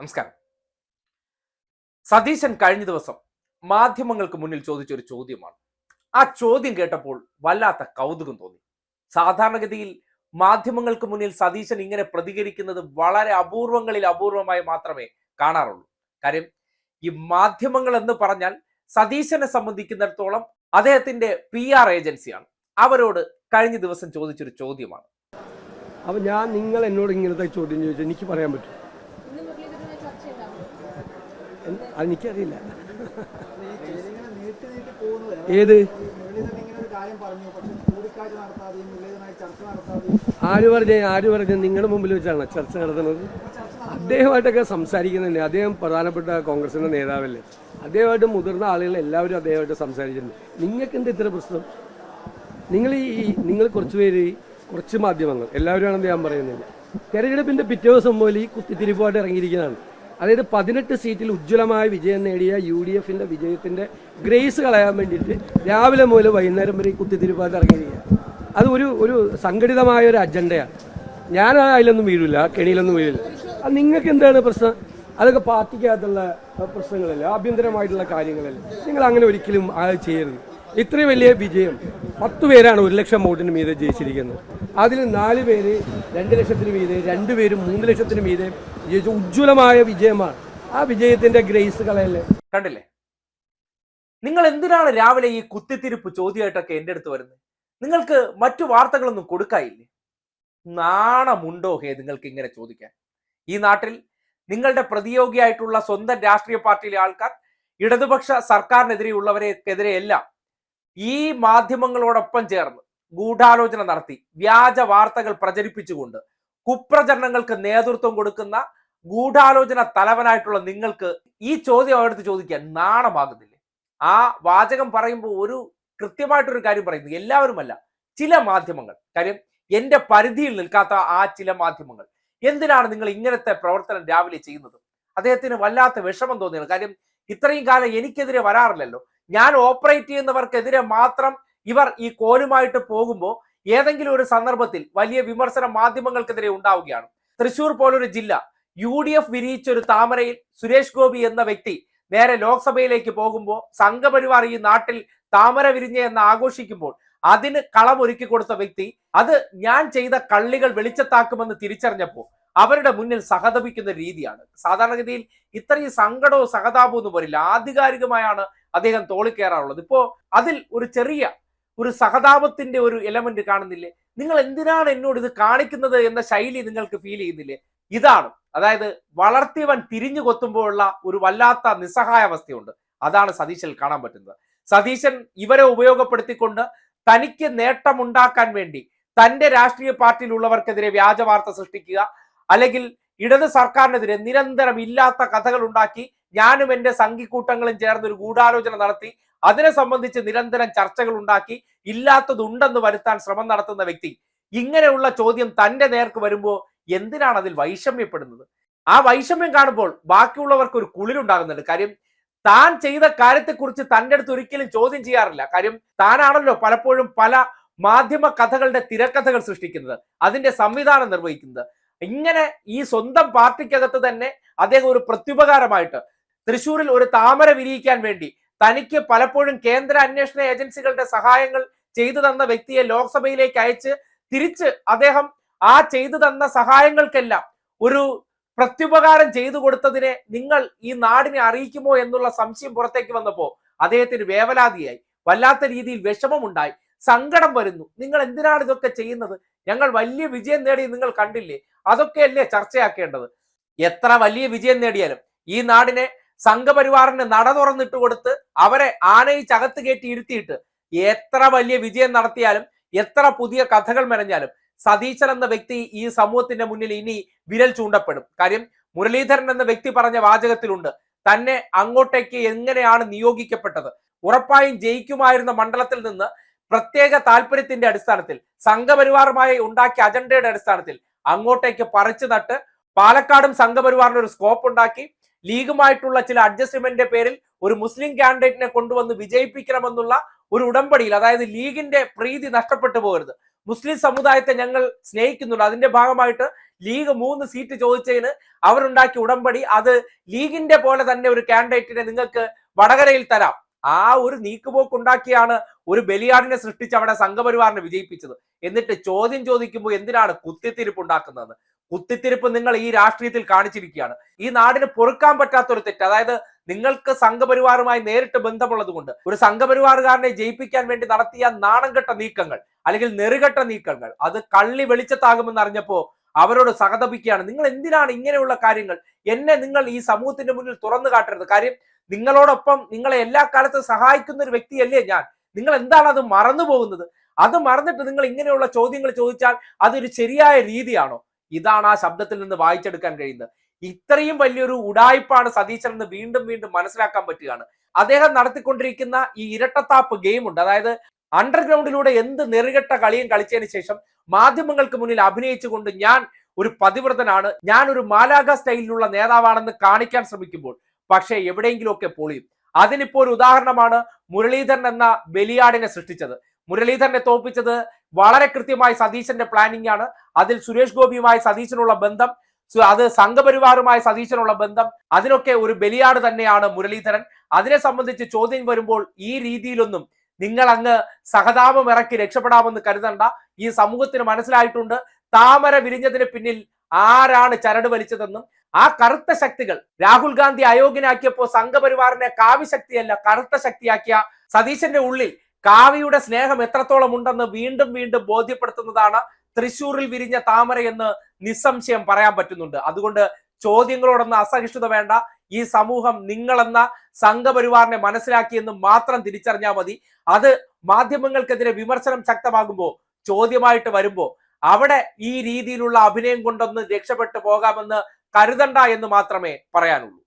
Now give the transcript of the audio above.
നമസ്കാരം. സതീശൻ കഴിഞ്ഞ ദിവസം മാധ്യമങ്ങൾക്ക് മുന്നിൽ ചോദിച്ച ഒരു ചോദ്യമാണ്. ആ ചോദ്യം കേട്ടപ്പോൾ വല്ലാത്ത കൗതുകം തോന്നി. സാധാരണഗതിയിൽ മാധ്യമങ്ങൾക്ക് മുന്നിൽ സതീശൻ ഇങ്ങനെ പ്രതികരിക്കുന്നത് വളരെ അപൂർവങ്ങളിൽ അപൂർവമായി മാത്രമേ കാണാറുള്ളൂ. കാര്യം ഈ മാധ്യമങ്ങൾ എന്ന് പറഞ്ഞാൽ സതീശനെ സംബന്ധിക്കുന്നിടത്തോളം അദ്ദേഹത്തിന്റെ പി ആർ ഏജൻസിയാണ്. അവരോട് കഴിഞ്ഞ ദിവസം ചോദിച്ചൊരു ചോദ്യമാണ്. അപ്പൊ ഞാൻ നിങ്ങൾ എന്നോട് ഇങ്ങനത്തെ ചോദ്യം ചോദിച്ചാൽ എനിക്ക് പറയാൻ പറ്റും ഇന്ന് മുരളീധരനെ ചർച്ച ചെയ്താണോ എന്ത്? അതെനിക്കറിയില്ല ഇതിങ്ങനെ നീട്ടി നീട്ടി പോകുന്നത് ഏത് മുരളീധരൻ ഇങ്ങനെ ഒരു കാര്യം പറഞ്ഞു പക്ഷെ കൂടിക്കാഴ്ച നടത്താതെയും മുരളീധരനായി ചർച്ച ഏത് ആര് പറഞ്ഞ ആര് പറഞ്ഞ നിങ്ങളുടെ മുമ്പിൽ വെച്ചാണ് ചർച്ച നടത്തുന്നത്? അദ്ദേഹമായിട്ടൊക്കെ സംസാരിക്കുന്നുണ്ട്. അദ്ദേഹം പ്രധാനപ്പെട്ട കോൺഗ്രസിന്റെ നേതാവല്ലേ. അദ്ദേഹമായിട്ട് മുതിർന്ന ആളുകൾ എല്ലാവരും അദ്ദേഹമായിട്ട് സംസാരിച്ചിട്ടുണ്ട്. നിങ്ങൾക്ക് എന്താ ഇത്ര പ്രശ്നം? നിങ്ങൾ ഈ നിങ്ങൾ കുറച്ച് പേര് കുറച്ച് മാധ്യമങ്ങൾ. എല്ലാവരും ആണെന്ന് ഞാൻ പറയുന്നില്ല. തെരഞ്ഞെടുപ്പിന്റെ പിറ്റേ ദിവസം പോലെ ഈ കുത്തിത്തിരിപ്പുമായിട്ട് ഇറങ്ങിയിരിക്കുന്നതാണ്. അതായത് പതിനെട്ട് സീറ്റിൽ ഉജ്ജ്വലമായ വിജയം നേടിയ യു ഡി എഫിന്റെ വിജയത്തിന്റെ ഗ്രേസ് കളയാൻ വേണ്ടിയിട്ട് രാവിലെ മുതൽ വൈകുന്നേരം വരെ കുത്തിത്തിരിപ്പാൻ ഇറങ്ങിയിരിക്കുക അത് ഒരു ഒരു സംഘടിതമായ ഒരു അജണ്ടയാണ്. ഞാൻ അതിലൊന്നും വീഴില്ല കെണിയിലൊന്നും വീഴില്ല അത് നിങ്ങൾക്ക് എന്താണ് പ്രശ്നം? അതൊക്കെ പാർട്ടിക്കകത്തുള്ള പ്രശ്നങ്ങളല്ല? ആഭ്യന്തരമായിട്ടുള്ള കാര്യങ്ങളല്ല? നിങ്ങൾ അങ്ങനെ ഒരിക്കലും അത് ചെയ്യരുത്. ഇത്രയും വലിയ വിജയം പത്ത് പേരാണ് ഒരു ലക്ഷം വോട്ടിന് മീതെ ജയിച്ചിരിക്കുന്നത്. അതിൽ നാല് പേര് രണ്ട് ലക്ഷത്തിന് മീതെ രണ്ട് പേര് മൂന്ന് ലക്ഷത്തിന് മീതെ ഉജ്ജ്വലമായ വിജയമാണ്. ആ വിജയത്തിന്റെ ഗ്രേസ് കളയല്ലേ? കണ്ടില്ലേ? നിങ്ങൾ എന്തിനാണ് രാവിലെ ഈ കുത്തിത്തിരിപ്പ് ചോദ്യമായിട്ടൊക്കെ എന്റെ അടുത്ത് വരുന്നത്? നിങ്ങൾക്ക് മറ്റു വാർത്തകളൊന്നും കൊടുക്കായില്ലേ നാണമുണ്ടോ ഹേ നിങ്ങൾക്ക് ഇങ്ങനെ ചോദിക്കാൻ? ഈ നാട്ടിൽ നിങ്ങളുടെ പ്രതിയോഗിയായിട്ടുള്ള സ്വന്തം രാഷ്ട്രീയ പാർട്ടിയിലെ ആൾക്കാർ ഇടതുപക്ഷ സർക്കാരിനെതിരെയുള്ളവരെക്കെതിരെ എല്ലാം ഈ മാധ്യമങ്ങളോടൊപ്പം ചേർന്ന് ഗൂഢാലോചന നടത്തി വ്യാജ വാർത്തകൾ പ്രചരിപ്പിച്ചുകൊണ്ട് കുപ്രചരണങ്ങൾക്ക് നേതൃത്വം കൊടുക്കുന്ന ഗൂഢാലോചന തലവനായിട്ടുള്ള നിങ്ങൾക്ക് ഈ ചോദ്യം അവരടുത്ത് ചോദിക്കാൻ നാണമാകുന്നില്ലേ? ആ വാചകം പറയുമ്പോൾ ഒരു കൃത്യമായിട്ടൊരു കാര്യം പറയുന്നു. എല്ലാവരുമല്ല ചില മാധ്യമങ്ങൾ. കാര്യം എന്റെ പരിധിയിൽ നിൽക്കാത്ത ആ ചില മാധ്യമങ്ങൾ. എന്തിനാണ് നിങ്ങൾ ഇങ്ങനത്തെ പ്രവർത്തനം രാവിലെ ചെയ്യുന്നത്? അദ്ദേഹത്തിന് വല്ലാത്ത വിഷമം തോന്നിയത് കാര്യം ഇത്രയും കാലം എനിക്കെതിരെ വരാറില്ലല്ലോ. ഞാൻ ഓപ്പറേറ്റ് ചെയ്യുന്നവർക്കെതിരെ മാത്രം ഇവർ ഈ കോലുമായിട്ട് പോകുമ്പോൾ ഏതെങ്കിലും ഒരു സന്ദർഭത്തിൽ വലിയ വിമർശനം മാധ്യമങ്ങൾക്കെതിരെ ഉണ്ടാവുകയാണ്. തൃശൂർ പോലൊരു ജില്ല യു ഡി എഫ് വിരിയിച്ച ഒരു താമരയിൽ സുരേഷ് ഗോപി എന്ന വ്യക്തി നേരെ ലോക്സഭയിലേക്ക് പോകുമ്പോൾ സംഘപരിവാർ ഈ നാട്ടിൽ താമര വിരിഞ്ഞ എന്ന് ആഘോഷിക്കുമ്പോൾ അതിന് കളമൊരുക്കി കൊടുത്ത വ്യക്തി അത് ഞാൻ ചെയ്ത കള്ളികൾ വെളിച്ചത്താക്കുമെന്ന് തിരിച്ചറിഞ്ഞപ്പോൾ അവരുടെ മുന്നിൽ സഹതപിക്കുന്ന രീതിയാണ്. സാധാരണഗതിയിൽ ഇത്രയും സങ്കടവും സഹതാപവും ഒന്നും വരില്ല. ആധികാരികമായാണ് അദ്ദേഹം തോളിക്കയറാറുള്ളത് ഇപ്പോ അതിൽ ഒരു ചെറിയ ഒരു സഹതാപത്തിന്റെ ഒരു എലമെന്റ് കാണുന്നില്ലേ? നിങ്ങൾ എന്തിനാണ് എന്നോട് ഇത് കാണിക്കുന്നത് എന്ന ശൈലി നിങ്ങൾക്ക് ഫീൽ ചെയ്യുന്നില്ലേ? ഇതാണ്. അതായത് വളർത്തിയവൻ തിരിഞ്ഞു കൊത്തുമ്പോഴുള്ള ഒരു വല്ലാത്ത നിസ്സഹായാവസ്ഥയുണ്ട്. അതാണ് സതീശൻ കാണാൻ പറ്റുന്നത്. സതീശൻ ഇവരെ ഉപയോഗപ്പെടുത്തിക്കൊണ്ട് തനിക്ക് നേട്ടമുണ്ടാക്കാൻ വേണ്ടി തന്റെ രാഷ്ട്രീയ പാർട്ടിയിലുള്ളവർക്കെതിരെ വ്യാജ വാർത്ത സൃഷ്ടിക്കുക അല്ലെങ്കിൽ ഇടത് സർക്കാരിനെതിരെ നിരന്തരം ഇല്ലാത്ത കഥകൾ ഉണ്ടാക്കി ഞാനും എന്റെ സംഘിക്കൂട്ടങ്ങളും ചേർന്ന് ഒരു ഗൂഢാലോചന നടത്തി അതിനെ സംബന്ധിച്ച് നിരന്തരം ചർച്ചകൾ ഉണ്ടാക്കി ഇല്ലാത്തതുണ്ടെന്ന് വരുത്താൻ ശ്രമം നടത്തുന്ന വ്യക്തി. ഇങ്ങനെയുള്ള ചോദ്യം തന്റെ നേർക്ക് വരുമ്പോൾ എന്തിനാണ് അതിൽ വൈഷമ്യപ്പെടുന്നത്? ആ വൈഷമ്യം കാണുമ്പോൾ ബാക്കിയുള്ളവർക്ക് ഒരു കുളിരുണ്ടാകുന്നുണ്ട് കാര്യം താൻ ചെയ്ത കാര്യത്തെക്കുറിച്ച് തന്റെ അടുത്ത് ഒരിക്കലും ചോദ്യം ചെയ്യാറില്ല. കാര്യം താനാണല്ലോ പലപ്പോഴും പല മാധ്യമ കഥകളുടെ തിരക്കഥകൾ സൃഷ്ടിക്കുന്നത്. അതിന്റെ സംവിധാനം നിർവഹിക്കുന്നത്. ഇങ്ങനെ ഈ സ്വന്തം പാർട്ടിക്കകത്ത് തന്നെ അദ്ദേഹം ഒരു പ്രത്യുപകാരമായിട്ട് തൃശ്ശൂരിൽ ഒരു താമര വിരിയിക്കാൻ വേണ്ടി തനിക്ക് പലപ്പോഴും കേന്ദ്ര അന്വേഷണ ഏജൻസികളുടെ സഹായങ്ങൾ ചെയ്തു തന്ന വ്യക്തിയെ ലോക്സഭയിലേക്ക് അയച്ച് തിരിച്ച് അദ്ദേഹം ആ ചെയ്തു തന്ന സഹായങ്ങൾക്കെല്ലാം ഒരു പ്രത്യുപകാരം ചെയ്തു കൊടുത്തതിനെ നിങ്ങൾ ഈ നാടിനെ അറിയിക്കുമോ എന്നുള്ള സംശയം പുറത്തേക്ക് വന്നപ്പോ അദ്ദേഹത്തിന് വേവലാതിയായി. വല്ലാത്ത രീതിയിൽ വിഷമമുണ്ടായി. സങ്കടം വരുന്നു. നിങ്ങൾ എന്തിനാണ് ഇതൊക്കെ ചെയ്യുന്നത്? ഞങ്ങൾ വലിയ വിജയം നേടി നിങ്ങൾ കണ്ടില്ലേ? അതൊക്കെയല്ലേ ചർച്ചയാക്കേണ്ടത്? എത്ര വലിയ വിജയം നേടിയാലും ഈ നാടിനെ സംഘപരിവാറിന് നട തുറന്നിട്ട് കൊടുത്ത് അവരെ ആനയിച്ചകത്ത് കയറ്റി ഇരുത്തിയിട്ട് എത്ര വലിയ വിജയം നടത്തിയാലും എത്ര പുതിയ കഥകൾ മെനഞ്ഞാലും സതീശൻ എന്ന വ്യക്തി ഈ സമൂഹത്തിന്റെ മുന്നിൽ ഇനി വിരൽ ചൂണ്ടപ്പെടും. കാര്യം മുരളീധരൻ എന്ന വ്യക്തി പറഞ്ഞ വാചകത്തിലുണ്ട്. തന്നെ അങ്ങോട്ടേക്ക് എങ്ങനെയാണ് നിയോഗിക്കപ്പെട്ടത്? ഉറപ്പായും ജയിക്കുമായിരുന്ന മണ്ഡലത്തിൽ നിന്ന് പ്രത്യേക താല്പര്യത്തിന്റെ അടിസ്ഥാനത്തിൽ സംഘപരിവാറുമായി ഉണ്ടാക്കിയ അജണ്ടയുടെ അടിസ്ഥാനത്തിൽ അങ്ങോട്ടേക്ക് പറിച്ചു നട്ട് പാലക്കാടും സംഘപരിവാറിന് ഒരു സ്കോപ്പ് ഉണ്ടാക്കി ലീഗുമായിട്ടുള്ള ചില അഡ്ജസ്റ്റ്മെന്റിന്റെ പേരിൽ ഒരു മുസ്ലിം കാൻഡിഡേറ്റിനെ കൊണ്ടുവന്ന് വിജയിപ്പിക്കണമെന്നുള്ള ഒരു ഉടമ്പടിയിൽ അതായത് ലീഗിന്റെ പ്രീതി നഷ്ടപ്പെട്ടു പോകരുത്. മുസ്ലിം സമുദായത്തെ ഞങ്ങൾ സ്നേഹിക്കുന്നുണ്ട്. അതിന്റെ ഭാഗമായിട്ട് ലീഗ് മൂന്ന് സീറ്റ് ചോദിച്ചതിന് അവരുണ്ടാക്കിയ ഉടമ്പടി അത് ലീഗിന്റെ പോലെ തന്നെ ഒരു കാൻഡിഡേറ്റിനെ നിങ്ങൾക്ക് വടകരയിൽ തരാം. ആ ഒരു നീക്കുപോക്ക് ഉണ്ടാക്കിയാണ് ഒരു ബലിയാടിനെ സൃഷ്ടിച്ച് അവിടെ സംഘപരിവാറിനെ വിജയിപ്പിച്ചത്. എന്നിട്ട് ചോദ്യം ചോദിക്കുമ്പോൾ എന്തിനാണ് കുത്തിത്തിരിപ്പ് ഉണ്ടാക്കുന്നത്? കുത്തിത്തിരിപ്പ് നിങ്ങൾ ഈ രാഷ്ട്രീയത്തിൽ കാണിച്ചിരിക്കുകയാണ്. ഈ നാടിന് പൊറുക്കാൻ പറ്റാത്ത ഒരു തെറ്റ് അതായത് നിങ്ങൾക്ക് സംഘപരിവാറുമായി നേരിട്ട് ബന്ധമുള്ളത് കൊണ്ട് ഒരു സംഘപരിവാറുകാരനെ ജയിപ്പിക്കാൻ വേണ്ടി നടത്തിയ നാണംകെട്ട നീക്കങ്ങൾ അല്ലെങ്കിൽ നെറുകെട്ട നീക്കങ്ങൾ. അത് കള്ളി വെളിച്ചത്താകുമെന്ന് അറിഞ്ഞപ്പോ അവരോട് സഹതപിക്കുകയാണ്. നിങ്ങൾ എന്തിനാണ് ഇങ്ങനെയുള്ള കാര്യങ്ങൾ? എന്നെ നിങ്ങൾ ഈ സമൂഹത്തിന്റെ മുന്നിൽ തുറന്നു കാട്ടരുത്. കാര്യം നിങ്ങളോടൊപ്പം നിങ്ങളെ എല്ലാ കാലത്തും സഹായിക്കുന്ന ഒരു വ്യക്തിയല്ലേ ഞാൻ. നിങ്ങൾ എന്താണ് അത് മറന്നു പോകുന്നത്? അത് മറന്നിട്ട് നിങ്ങൾ ഇങ്ങനെയുള്ള ചോദ്യങ്ങൾ ചോദിച്ചാൽ അതൊരു ശരിയായ രീതിയാണോ? ഇതാണ് ആ ശബ്ദത്തിൽ നിന്ന് വായിച്ചെടുക്കാൻ കഴിയുന്നത്. ഇത്രയും വലിയൊരു ഉടായ്പാണ് സതീശൻ എന്ന് വീണ്ടും വീണ്ടും മനസ്സിലാക്കാൻ പറ്റുകയാണ്. അദ്ദേഹം നടത്തിക്കൊണ്ടിരിക്കുന്ന ഈ ഇരട്ടത്താപ്പ് ഗെയിം ഉണ്ട്. അതായത് അണ്ടർഗ്രൗണ്ടിലൂടെ എന്ത് നെറുകെട്ട കളിയും കളിച്ചതിന് ശേഷം മാധ്യമങ്ങൾക്ക് മുന്നിൽ അഭിനയിച്ചുകൊണ്ട് ഞാൻ ഒരു പതിവ്രതനാണ്. ഞാൻ ഒരു മാലാഗ സ്റ്റൈലിലുള്ള നേതാവാണെന്ന് കാണിക്കാൻ ശ്രമിക്കുമ്പോൾ പക്ഷേ എവിടെയെങ്കിലുമൊക്കെ പൊളിയും. അതിനിപ്പോ ഒരു ഉദാഹരണമാണ് മുരളീധരൻ എന്ന ബലിയാടിനെ സൃഷ്ടിച്ചത്. മുരളീധരനെ തോപ്പിച്ചത് വളരെ കൃത്യമായി സതീശന്റെ പ്ലാനിംഗ് ആണ്. അതിൽ സുരേഷ് ഗോപിയുമായി സതീശനുള്ള ബന്ധം അത് സംഘപരിവാറുമായി സതീശനുള്ള ബന്ധം അതിനൊക്കെ ഒരു ബലിയാട് തന്നെയാണ് മുരളീധരൻ. അതിനെ സംബന്ധിച്ച് ചോദ്യം വരുമ്പോൾ ഈ രീതിയിലൊന്നും നിങ്ങൾ അങ്ങ് സഹതാപം ഇറക്കി രക്ഷപ്പെടാമെന്ന് കരുതണ്ട. ഈ സമൂഹത്തിന് മനസ്സിലായിട്ടുണ്ട്. താമര വിരിഞ്ഞതിന് പിന്നിൽ ആരാണ് ചരട് വലിച്ചതെന്നും ആ കറുത്ത ശക്തികൾ രാഹുൽ ഗാന്ധി അയോഗ്യനാക്കിയപ്പോ സംഘപരിവാറിനെ കാവ്യശക്തിയല്ല കറുത്ത ശക്തിയാക്കിയ സതീശന്റെ ഉള്ളിൽ കാവ്യയുടെ സ്നേഹം എത്രത്തോളം ഉണ്ടെന്ന് വീണ്ടും വീണ്ടും ബോധ്യപ്പെടുത്തുന്നതാണ് തൃശൂരിൽ വിരിഞ്ഞ താമര എന്ന് നിസ്സംശയം പറയാൻ പറ്റുന്നുണ്ട്. അതുകൊണ്ട് ചോദ്യങ്ങളോടൊന്നും അസഹിഷ്ണുത വേണ്ട. ഈ സമൂഹം നിങ്ങളെന്ന സംഘപരിവാറിനെ മനസ്സിലാക്കിയെന്ന് മാത്രം തിരിച്ചറിഞ്ഞാൽ മതി. അത് മാധ്യമങ്ങൾക്കെതിരെ വിമർശനം ശക്തമാകുമ്പോൾ ചോദ്യമായിട്ട് വരുമ്പോൾ അവിടെ ഈ രീതിയിലുള്ള അഭിനയം കൊണ്ടൊന്ന് രക്ഷപ്പെട്ടു പോകാമെന്ന് കരുതണ്ട എന്ന് മാത്രമേ പറയാനുള്ളൂ.